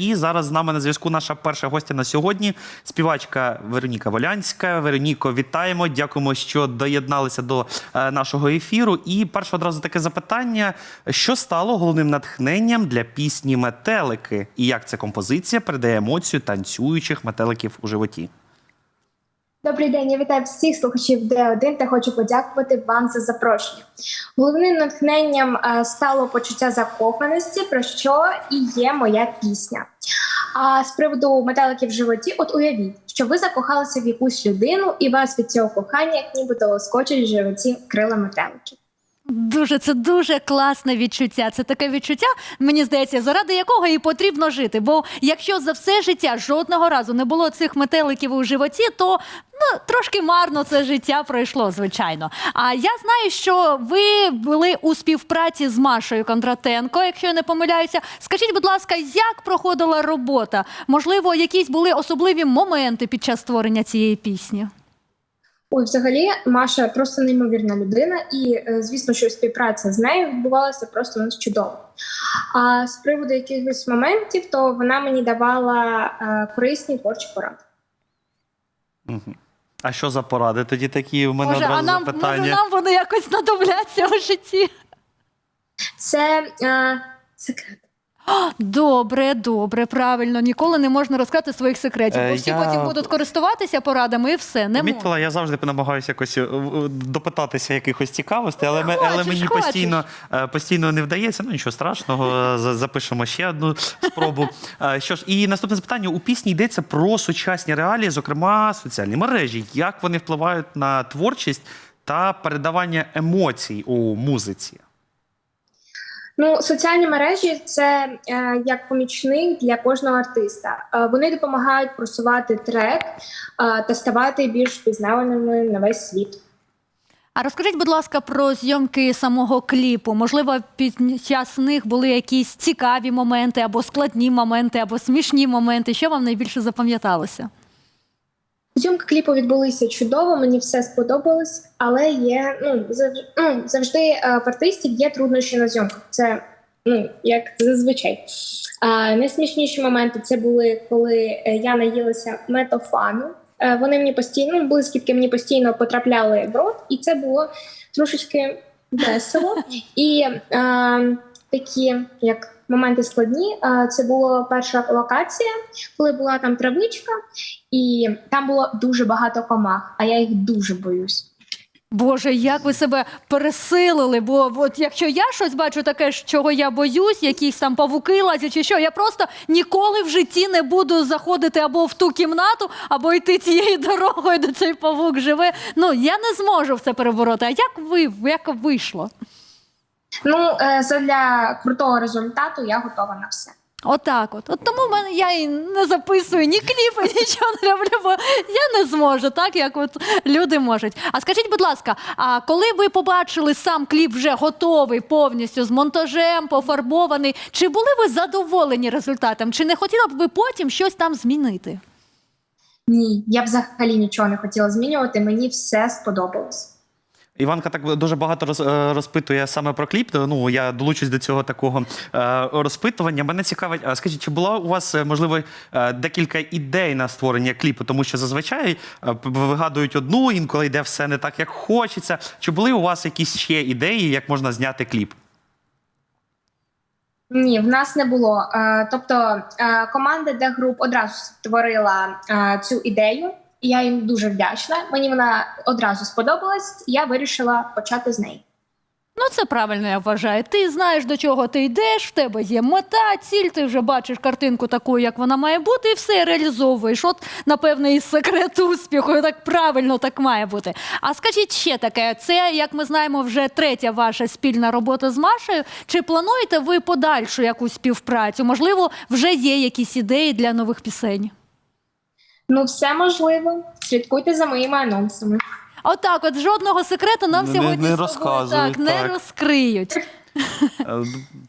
І зараз з нами на зв'язку наша перша гостя на сьогодні, співачка Вероніка Волянська. Вероніко, вітаємо. Дякуємо, що доєдналися до е, нашого ефіру. І перше одразу таке запитання: що стало головним натхненням для пісні Метелики? І як ця композиція передає емоцію танцюючих метеликів у животі? Добрий день, я вітаю всіх слухачів Д1 та хочу подякувати вам за запрошення. Головним натхненням е, стало почуття закоханості, про що і є моя пісня. А з приводу метеликів в животі, от уявіть, що ви закохалися в якусь людину, і вас від цього кохання як нібито лоскочуть в животі крила метеликів. Дуже це дуже класне відчуття. Це таке відчуття, мені здається, заради якого і потрібно жити. Бо якщо за все життя жодного разу не було цих метеликів у животі, то ну трошки марно це життя пройшло, звичайно. А я знаю, що ви були у співпраці з Машою Кондратенко, якщо я не помиляюся. Скажіть, будь ласка, як проходила робота? Можливо, якісь були особливі моменти під час створення цієї пісні? Ой, взагалі, Маша просто неймовірна людина, і е, звісно, що співпраця з нею відбувалася просто ну, чудово. А з приводу якихось моментів, то вона мені давала е, корисні творчі поради. А що за поради? Тоді такі в мене Може, одразу а нам запитання. може нам вони якось знадобляться у житті? Це е, секрет. Добре, добре, правильно. Ніколи не можна розказати своїх секретів, Е, бо всі я- потім будуть користуватися порадами і все. Не можна. Помітила, я завжди намагаюся якось е, в- допитатися якихось цікавостей, але, ми- але хочеш, мені хочеш. постійно, е, постійно не вдається. Ну нічого страшного, е, за- запишемо ще одну спробу. Е, Що ж, і наступне запитання: у пісні йдеться про сучасні реалії, зокрема соціальні мережі. Як вони впливають на творчість та передавання емоцій у музиці? Ну, соціальні мережі це е, як помічник для кожного артиста. Е, вони допомагають просувати трек е, та ставати більш пізнаваними на весь світ. А розкажіть, будь ласка, про зйомки самого кліпу. Можливо, під час них були якісь цікаві моменти, або складні моменти, або смішні моменти. Що вам найбільше запам'яталося? Зйомки кліпу відбулися чудово, мені все сподобалось, але є ну завжди, ну, завжди е, в артистів є труднощі на зйомках. Це ну як зазвичай. А, найсмішніші моменти це були, коли е, я наїлася метофану. Е, Вони мені постійно, ну, блискітки мені постійно потрапляли в рот, і це було трошечки весело. І е, такі як моменти складні. Це була перша локація, коли була там травичка, і там було дуже багато комах, а я їх дуже боюсь. Боже, як ви себе пересилили? Бо от якщо я щось бачу таке, чого я боюсь, якісь там павуки лазять чи що, я просто ніколи в житті не буду заходити або в ту кімнату, або йти цією дорогою, де цей павук живе. Ну я не зможу все перебороти. А як ви як вийшло? Ну, е, задля крутого результату я готова на все. Отак, от. От тому в мене я і не записую ні кліпи, нічого не роблю, бо я не зможу, так як от люди можуть. А скажіть, будь ласка, а коли ви побачили сам кліп вже готовий повністю з монтажем, пофарбований, чи були ви задоволені результатом? Чи не хотіла б ви потім щось там змінити? Ні, я взагалі нічого не хотіла змінювати. Мені все сподобалось. Іванка так дуже багато роз, е, розпитує саме про кліп. Ну я долучусь до цього такого е, розпитування. Мене цікавить, а скажіть, чи була у вас е, можливо декілька ідей на створення кліпу? Тому що зазвичай вигадують одну, інколи йде все не так, як хочеться. Чи були у вас якісь ще ідеї, як можна зняти кліп? Ні, в нас не було. Тобто команда де груп одразу створила цю ідею, я їм дуже вдячна. Мені вона одразу сподобалась. Я вирішила почати з неї. Ну, це правильно, я вважаю. Ти знаєш, до чого ти йдеш, в тебе є мета, ціль, ти вже бачиш картинку такою, як вона має бути, і все реалізовуєш. От, напевно, і секрет успіху, так правильно так має бути. А скажіть ще таке: це, як ми знаємо, вже третя ваша спільна робота з Машею. Чи плануєте ви подальшу якусь співпрацю? Можливо, вже є якісь ідеї для нових пісень? Ну, все можливо. Слідкуйте за моїми анонсами. Отак, от жодного секрету нам Не- сьогодні не з тобою розказують, так, не так. розкриють. Е,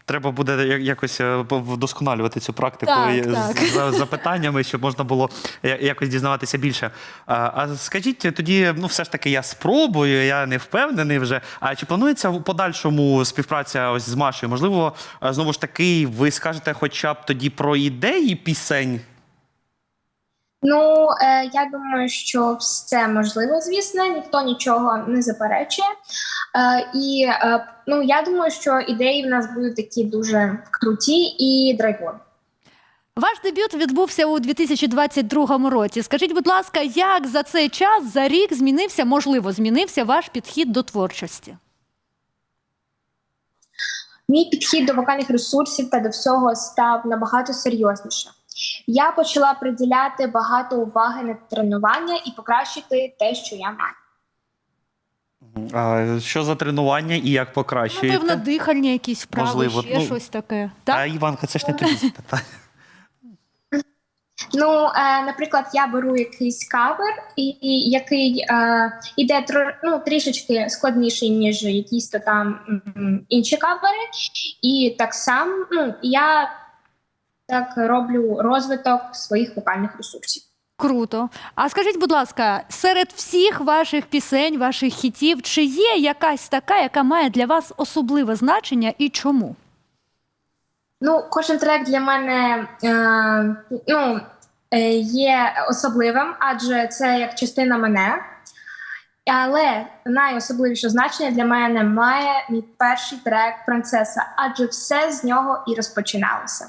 Треба буде я- якось е, по- вдосконалювати цю практику Так, і так. з за- запитаннями, щоб можна було я- якось дізнаватися більше. А, а скажіть тоді, ну все ж таки, я спробую, я не впевнений вже. А чи планується в подальшому співпраця ось з Машею? Можливо, е, знову ж таки, ви скажете хоча б тоді про ідеї пісень? Ну, е, я думаю, що все можливо, звісно, ніхто нічого не заперечує. Е, і е, ну, я думаю, що ідеї в нас будуть такі дуже круті і драйвові. Ваш дебют відбувся у 2022 році. Скажіть, будь ласка, як за цей час, за рік змінився, можливо, змінився ваш підхід до творчості? Мій підхід до вокальних ресурсів та до всього став набагато серйозніше. Я почала приділяти багато уваги на тренування і покращити те, що я маю. А, що за тренування і як покращуєте? Напевно, дихальні якісь вправи, Можливо, ще ну, щось таке. А Так? Іванка, це ж не тобі запитання. Ну, е, наприклад, я беру якийсь кавер, і, і який е, іде тро, ну, трішечки складніший, ніж якісь то там інші кавери. І так само ну, я так роблю розвиток своїх вокальних ресурсів. Круто. А скажіть, будь ласка, серед всіх ваших пісень, ваших хітів, чи є якась така, яка має для вас особливе значення і чому? Ну, кожен трек для мене е, ну, е, є особливим, адже це як частина мене. Але найособливіше значення для мене має мій перший трек Принцеса, адже все з нього і розпочиналося.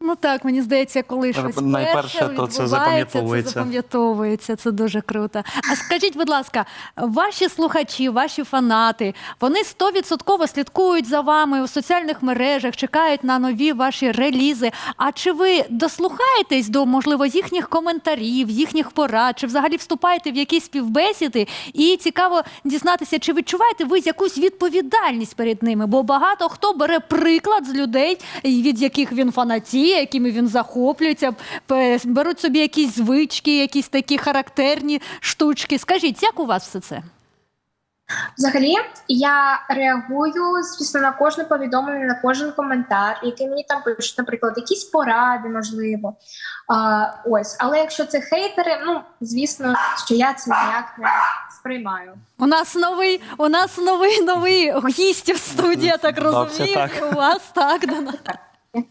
Ну так, мені здається, коли щось Найперше, перше то це відбувається, запам'ятовується. Це запам'ятовується, це дуже круто. А скажіть, будь ласка, ваші слухачі, ваші фанати, вони стовідсотково слідкують за вами у соціальних мережах, чекають на нові ваші релізи. А чи ви дослухаєтесь до можливо їхніх коментарів, їхніх порад, чи взагалі вступаєте в якісь співбесіди? І цікаво дізнатися, чи відчуваєте ви якусь відповідальність перед ними? Бо багато хто бере приклад з людей, від яких він фанатіє, якими він захоплюється, беруть собі якісь звички, якісь такі характерні штучки. Скажіть, як у вас все це? Взагалі, я реагую, звісно, на кожне повідомлення, на кожен коментар, який мені там пишуть, наприклад, якісь поради, можливо. А, ось, але якщо це хейтери, ну звісно, що я це ніяк не сприймаю. У нас новий, у нас новий новий гість в студії, я так розумію. все так. У вас так, Дана.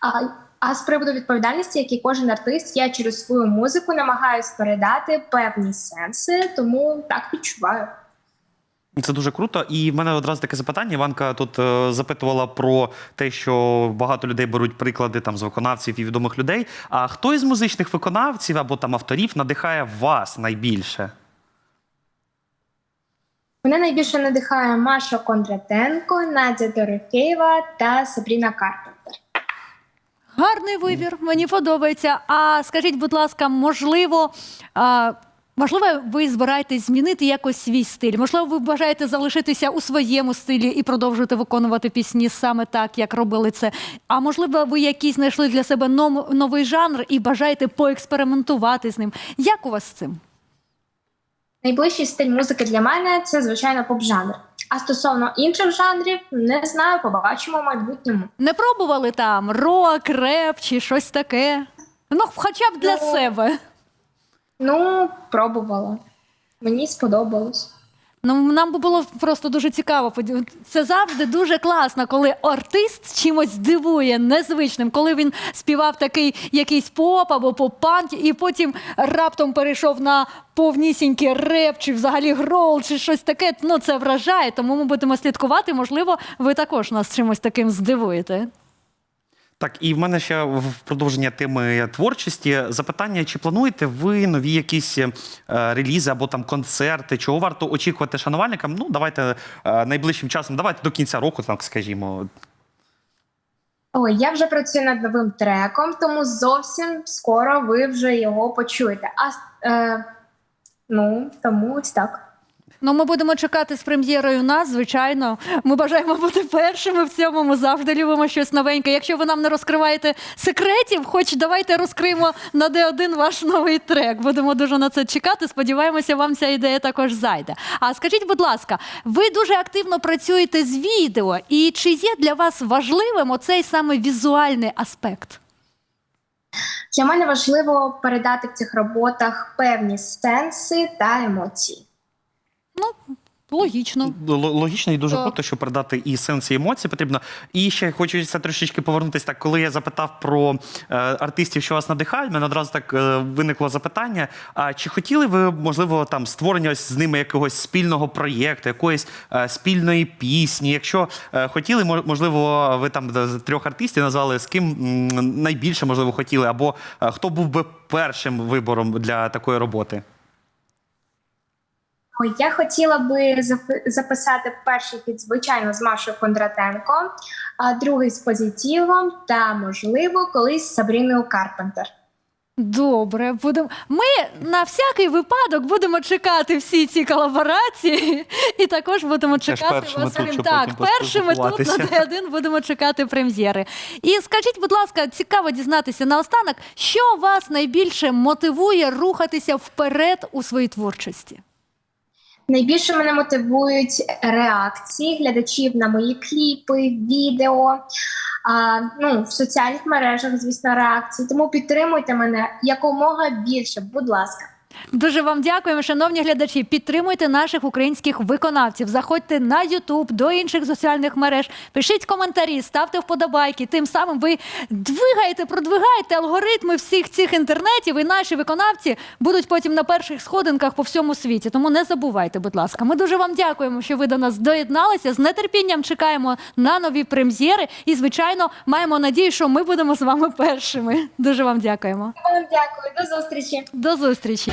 А, а з приводу відповідальності, як і кожен артист, я через свою музику намагаюсь передати певні сенси, тому так відчуваю. Це дуже круто. І в мене одразу таке запитання. Іванка тут е, запитувала про те, що багато людей беруть приклади там з виконавців і відомих людей. А хто із музичних виконавців або там авторів надихає вас найбільше? Мене найбільше надихає Маша Кондратенко, Надя Дорофєєва та Сабріна Карпентер. Гарний вибір, мені подобається. А скажіть, будь ласка, можливо, а, можливо, ви збираєтесь змінити якось свій стиль? Можливо, ви бажаєте залишитися у своєму стилі і продовжувати виконувати пісні саме так, як робили це. А можливо, ви якийсь знайшли для себе новий жанр і бажаєте поекспериментувати з ним. Як у вас з цим? Найближчий стиль музики для мене це звичайно поп-жанр. А стосовно інших жанрів, не знаю, побачимо в майбутньому. Не пробували там рок, реп чи щось таке? Ну, хоча б для Ну, себе. Ну, пробувала. Мені сподобалось. Ну, нам би було просто дуже цікаво. Це завжди дуже класно, коли артист чимось дивує незвичним, коли він співав такий якийсь поп або поп-панк, і потім раптом перейшов на повнісінький реп, чи взагалі грол, чи щось таке. Ну це вражає. Тому ми будемо слідкувати. Можливо, ви також нас чимось таким здивуєте. Так, і в мене ще в продовження теми творчості запитання: чи плануєте ви нові якісь е, релізи або там концерти? Чого варто очікувати шанувальникам? Ну, давайте е, найближчим часом, давайте до кінця року, так скажімо. Ой, я вже працюю над новим треком, тому зовсім скоро ви вже його почуєте. А е, ну тому ось так. Ну, ми будемо чекати з прем'єрою нас, звичайно. Ми бажаємо бути першими в цьому. Ми завжди любимо щось новеньке. Якщо ви нам не розкриваєте секретів, хоч давайте розкриємо на Д1 ваш новий трек. Будемо дуже на це чекати. Сподіваємося, вам ця ідея також зайде. А скажіть, будь ласка, ви дуже активно працюєте з відео, і чи є для вас важливим оцей саме візуальний аспект? Для мене важливо передати в цих роботах певні сенси та емоції. Логічно. Л- Логічно і дуже Так. круто, що передати і сенс, і емоції потрібно. І ще хочеться трішечки повернутися так, коли я запитав про е, артистів, що вас надихають, мене одразу так е, виникло запитання. А чи хотіли ви, можливо, там створення ось з ними якогось спільного проєкту, якоїсь е, спільної пісні? Якщо е, хотіли, мо- можливо, ви там з трьох артистів назвали з ким м, найбільше можливо хотіли, або е, хто був би першим вибором для такої роботи? Ой, Я хотіла би записати перший хід, звичайно, з Машою Кондратенко, а другий з позитивом та, можливо, колись з Сабріною Карпентер. Добре, будемо. Ми на всякий випадок будемо чекати всі ці колаборації, і також будемо чекати першими вас. тут, так, першими тут на поспілкуватися. Д1 будемо чекати прем'єри. І скажіть, будь ласка, цікаво дізнатися наостанок, що вас найбільше мотивує рухатися вперед у своїй творчості? Найбільше мене мотивують реакції глядачів на мої кліпи, відео, а, ну, в соціальних мережах, звісно, реакції. Тому підтримуйте мене якомога більше, будь ласка. Дуже вам дякуємо, шановні глядачі. Підтримуйте наших українських виконавців. Заходьте на Ютуб до інших соціальних мереж. Пишіть коментарі, ставте вподобайки. Тим самим ви двигаєте, продвигаєте алгоритми всіх цих інтернетів, і наші виконавці будуть потім на перших сходинках по всьому світі. Тому не забувайте, будь ласка. Ми дуже вам дякуємо, що ви до нас доєдналися. З нетерпінням чекаємо на нові прем'єри. І, звичайно, маємо надію, що ми будемо з вами першими. Дуже вам дякуємо. Вам дякую, до зустрічі. До зустрічі.